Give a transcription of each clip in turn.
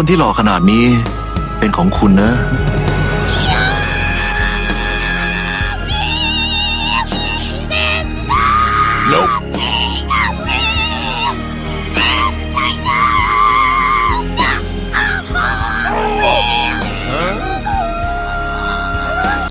คนที่หล่อขนาดนี้ เป็นของคุณนะ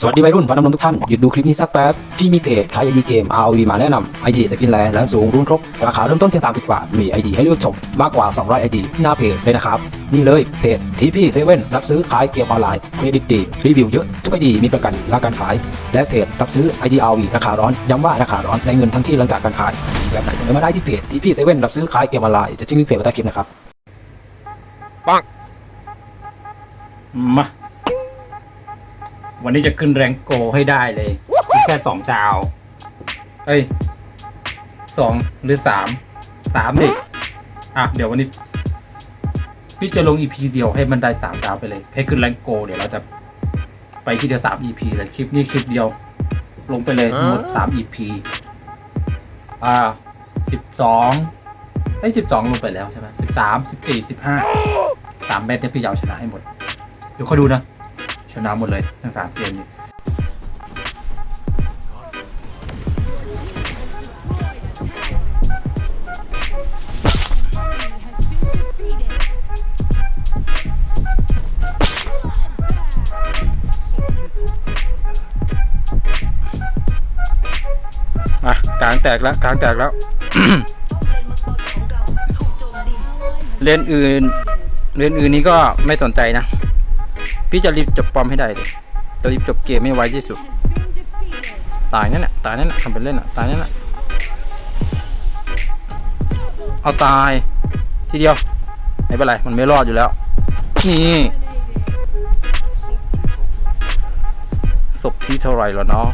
สวัสดีวัยรุ่นพันนมทุกท่าน หยุดดูคลิปนี้สักแป๊บ พี่มีเพจขายไอดีเกม ROV มาแนะนำไอดีสกินแลแรงสูงรุ่นครบ ราคาเริ่มต้นเพียง30 บาท มีไอดีให้เลือกชมมากกว่า 200ไอดีที่หน้าเพจเลยนะครับ นี่เลยเพจทีพีเซเว่นรับซื้อขายเกมออนไลน์เครดิตดีรีวิวเยอะทุกไอดีมีประกันราการขาย และเพจรับซื้อไอดี ROV ราคาร้อนย้ำว่าราคาร้อนในเงินทั้งที่หลังจากการขายแบบไหนเสนอมาได้ที่เพจทีพีเซเว่นรับซื้อขายเกมออนไลน์จะจิ้งลิงก์เพจไว้ใต้คลิปนะครับปังมา วันนี้จะขึ้นแรงโกให้ได้เลยมีแค่สองดาว เอ้ยสองหรือสามสามดิอะเดี๋ยววันนี้พี่จะลงอีพีเดียวให้มันได้สามดาวไปเลย ให้ขึ้นแรงโก เดี๋ยวเราจะไปที่เดียวสามอีพีเลยคลิปนี้คลิปเดียว ลงไปเลยทั้งหมดสามอีพีอ่าสิบสองไอ้สิบสองลงไปแล้วใช่ไหมสิบสามสิบสี่สิบห้าสามเม็ดเนี่ยพี่ยาวชนะให้หมด เดี๋ยวค่อยดูนะ ชนะหมดเลยทั้งสามเกมนี้อะกลางแตกแล้วกลางแตกแล้ว เลนอื่น เลนอื่นนี้ก็ไม่สนใจนะ พี่จะรีบจบปอมให้ได้เลยจะรีบจบเกมให้ไวที่สุด ตายนั่นแหละตายนั่นแหละทำเป็นเล่นอะตายนั่นแหละเอาตาย ทีเดียวไม่เป็นไรมันไม่รอดอยู่แล้ว นี่ศพที่เท่าไหร่แล้วเนาะ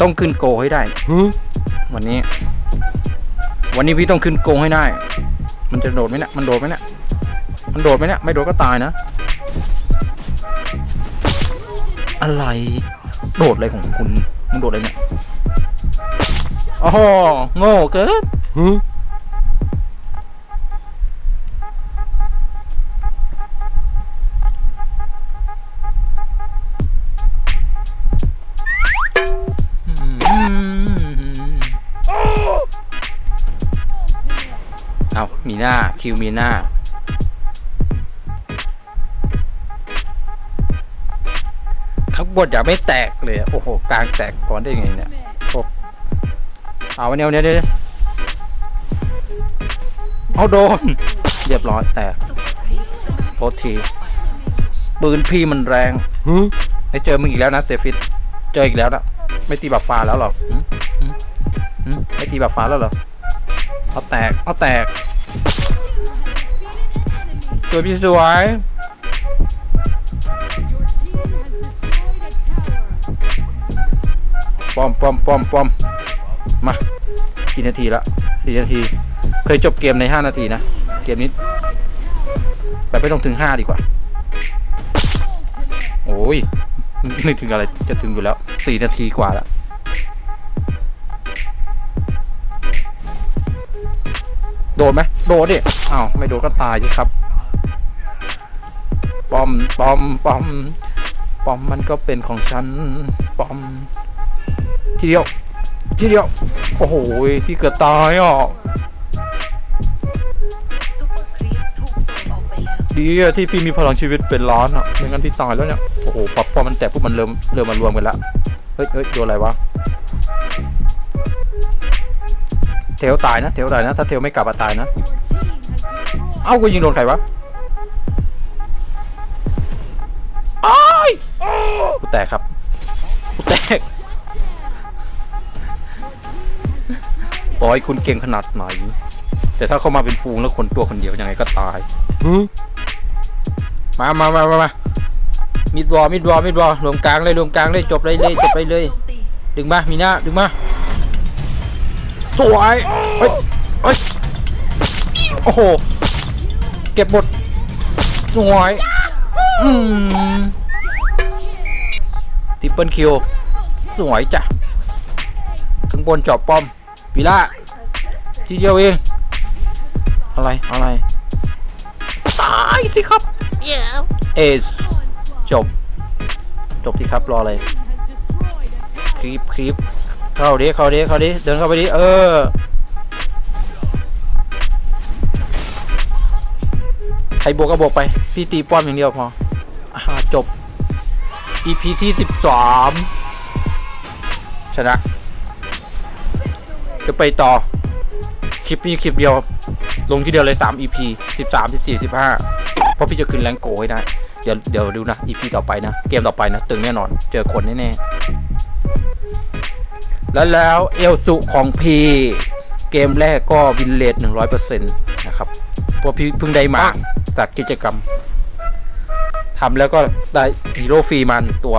ต้องขึ้นโกให้ได้วันนี้ วันนี้พี่ต้องขึ้นโกงให้ได้ มันจะโดดไหมเนี่ย มันโดดไหมเนี่ย มันโดดไหมเนี่ย ไม่โดดก็ตายนะ อะไร โดดอะไรของคุณ มึงโดดอะไรเนี่ย โอ้โห โง่เกิน เอามีหน้าคิวมีหน้าทั้งบทอย่าไม่แตกเลยอะโอ้โห กลางแตกก่อนได้ไงเนี่ยโอ้เอาวันนี้วันนี้เดี๋ยวเอาโดน เรียบร้อยแตกโทษที ปืนพี่มันแรงไอ้เจอมึงอีกแล้วนะเซฟิต เจออีกแล้วนะไม่ตีบัฟฟ้าแล้วหรอหึหึหึไม่ตีบัฟฟ้าแล้วเหรอ เอาแตก เอาแตกสวยพี่สวยป้อมป้อมป้อมป้อมมากี่นาทีละสี่นาที เคยจบเกมในห้านาทีนะ เกมนี้แบบไม่ต้องถึงห้าดีกว่า โอ้ยไม่ถึงอะไรจะถึงอยู่แล้วสี่นาทีกว่าแล้ว โดดไหมโดดดิอ้าวไม่โดดก็ตายสิครับ ปอม ปอม ปอม ปอมมันก็เป็นของฉัน ปอม ทีเดียว ทีเดียว โอ้โห พี่เกือบตายอะ ดีอะที่พี่มีพลังชีวิตเป็นล้านอะไม่งั้นพี่ตายแล้วเนี่ย โอ้โหพอพอมันแตกปุ๊บมันเริ่มเริ่มมารวมกันแล้วเฮ้ยเฮ้ยโดนอะไรวะ เทลตายนะเทลตายนะ ถ้าเทลไม่กลับมาตายนะ เอ้ากูยิงโดนใครวะอ้ยกูแตกครับกูแตกต่อให้คุณเก่งขนาดไหน แต่ถ้าเขามาเป็นฟูงแล้วคนตัวคนเดียวยังไงก็ตายมามามามามามิดวอมิดวอมิดวอรวมกลางเลยรวมกลางเลยจบเลยเลยจบไปเลย ดึงมามีหน้าดึงมา สวยเฮ้ยเฮ้ยโอ้โห เก็บหมดสวยอืมทิปเปิลคิวสวยจ้ะข้างบนจอบป้อมวิล่าทีเดียวเอง อะไร อะไร ตายสิครับ เอสจบ จบที่ครับรออะไรคลิปคลิป เข้าดิเข้าดิเข้าดิเดินเข้าไปดิเออใครบวกก็บวกไป พี่ตีป้อมอย่างเดียวพออ่าจบ EP ที่สิบสามชนะ จะไปต่อ คลิปนี้คลิปเดียว ลงทีเดียวเลย 3 EP 13 14 15 เพราะพี่จะขึ้นแรงโกให้ได้ เดี๋ยวเดี๋ยวดูนะ EP ต่อไปนะ เกมต่อไปนะ ตึงแน่นอน เจอคนแน่ๆ แล้วแล้วเอลสุของพี่เกมแรกก็วินเลท100%นะครับเพราะพี่เพิ่งได้มาจากกิจกรรมทำแล้วก็ได้ฮีโร่ฟรีมาหนึ่งตัว